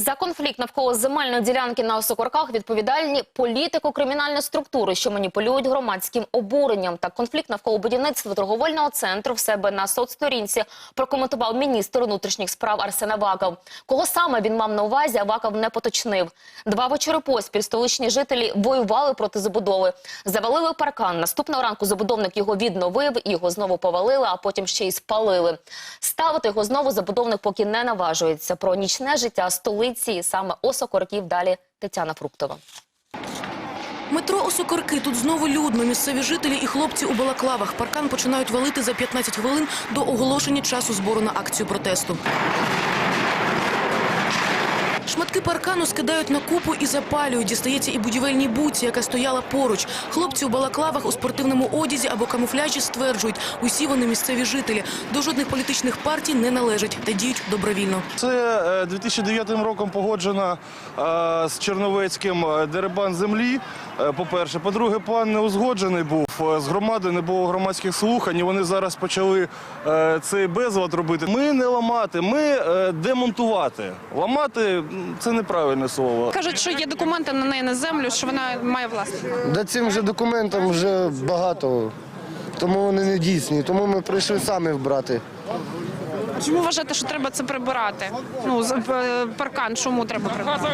За конфлікт навколо земельної ділянки на Осокорках відповідальні політико-кримінальні структури, що маніпулюють громадським обуренням. Та конфлікт навколо будівництва торговельного центру в себе на соцсторінці прокоментував міністр внутрішніх справ Арсен Аваков. Кого саме він мав на увазі, Аваков не поточнив. Два вечори поспіль столичні жителі воювали проти забудови. Завалили паркан. Наступного ранку забудовник його відновив, його знову повалили, а потім ще й спалили. Ставити його знову забудовник поки не наважується. Про нічне життя столиці і саме Осокорків далі Тетяна Фруктова. Метро Осокорки. Тут знову людно. Місцеві жителі і хлопці у балаклавах. Паркан починають валити за 15 хвилин до оголошення часу збору на акцію протесту. Шматки паркану скидають на купу і запалюють. Дістається і будівельній буці, яка стояла поруч. Хлопці у балаклавах у спортивному одязі або камуфляжі стверджують, усі вони місцеві жителі. До жодних політичних партій не належать та діють добровільно. Це е, 2009 роком погоджено е, з Черновецьким е, дерибан землі. Е, По-перше, по-друге, план не узгоджений був е, з громадою, не було громадських слухань. і Вони зараз почали е, цей безлад робити. Ми не ламати, ми демонтувати. Ламати це неправильне слово. Кажуть, що є документи на неї на землю, що вона має власність. Да цим вже документам вже багато, тому вони не дійсні. Тому ми прийшли самі вбрати. Чому вважаєте, що треба це прибирати? Ну, е, паркан, чому треба прибирати?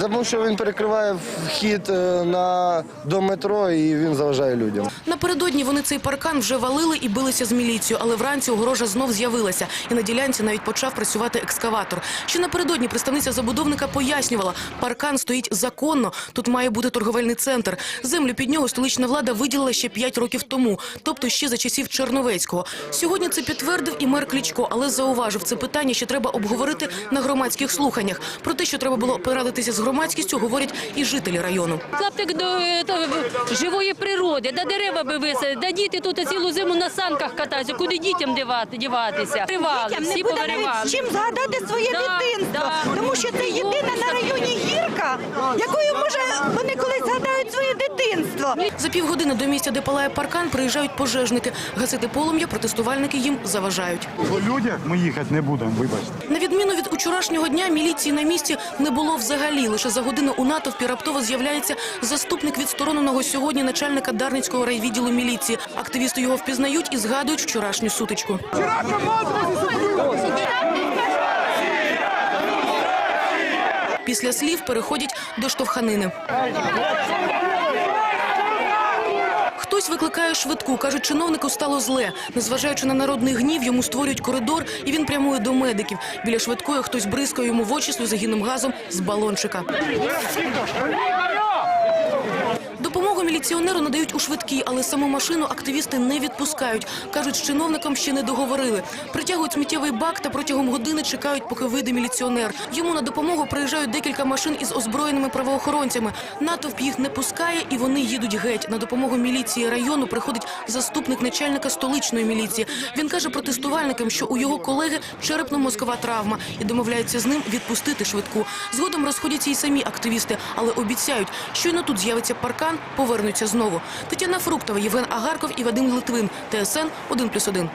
Тому що він перекриває вхід е, на до метро і він заважає людям. Напередодні вони цей паркан вже валили і билися з міліцією, але вранці огорожа знов з'явилася. І на ділянці навіть почав працювати екскаватор. Ще напередодні представниця забудовника пояснювала, паркан стоїть законно, тут має бути торговельний центр. Землю під нього столична влада виділила ще 5 років тому, тобто ще за часів Черновецького. Сьогодні це підтвердив і мер Кличко, але зауважив, це питання ще треба обговорити на громадських слуханнях. Про те, що треба було порадитися з громадськістю, говорять і жителі району. Клаптик до е, живої природи, да дерева би висадити, да діти тут цілу зиму на санках катаються, куди дітям дівати, діватися. Привали, Дітям не буде навіть з чим згадати своє Да, дитинство, да. тому що це єдина на районі гірка, якою може вони колись дитинство. За півгодини до місця, де палає паркан, приїжджають пожежники. Гасити полум'я протестувальники їм заважають. По людях ми їхати не будемо, вибачте. На відміну від учорашнього дня, міліції на місці не було взагалі. Лише за годину у натовпі раптово з'являється заступник відстороненого сьогодні начальника Дарницького райвідділу міліції. Активісти його впізнають і згадують вчорашню сутичку. Після слів переходять до штовханини. Хтось викликає швидку. Кажуть, чиновнику стало зле. Незважаючи на народний гнів, йому створюють коридор, і він прямує до медиків. Біля швидкої хтось бризкає йому в очі сльозогінним газом з балончика. Міліціонеру надають у швидкій, але саму машину активісти не відпускають. Кажуть, з чиновником ще не договорили. Притягують сміттєвий бак та протягом години чекають, поки вийде міліціонер. Йому на допомогу приїжджають декілька машин із озброєними правоохоронцями. Натовп їх не пускає, і вони їдуть геть. На допомогу міліції району приходить заступник начальника столичної міліції. Він каже протестувальникам, що у його колеги черепно-мозкова травма і домовляється з ним відпустити швидку. Згодом розходяться і самі активісти, але обіцяють, щойно тут з'явиться паркан, повернуться знову. Тетяна Фруктова, Євген Агарков і Вадим Литвин. ТСН 1+,1.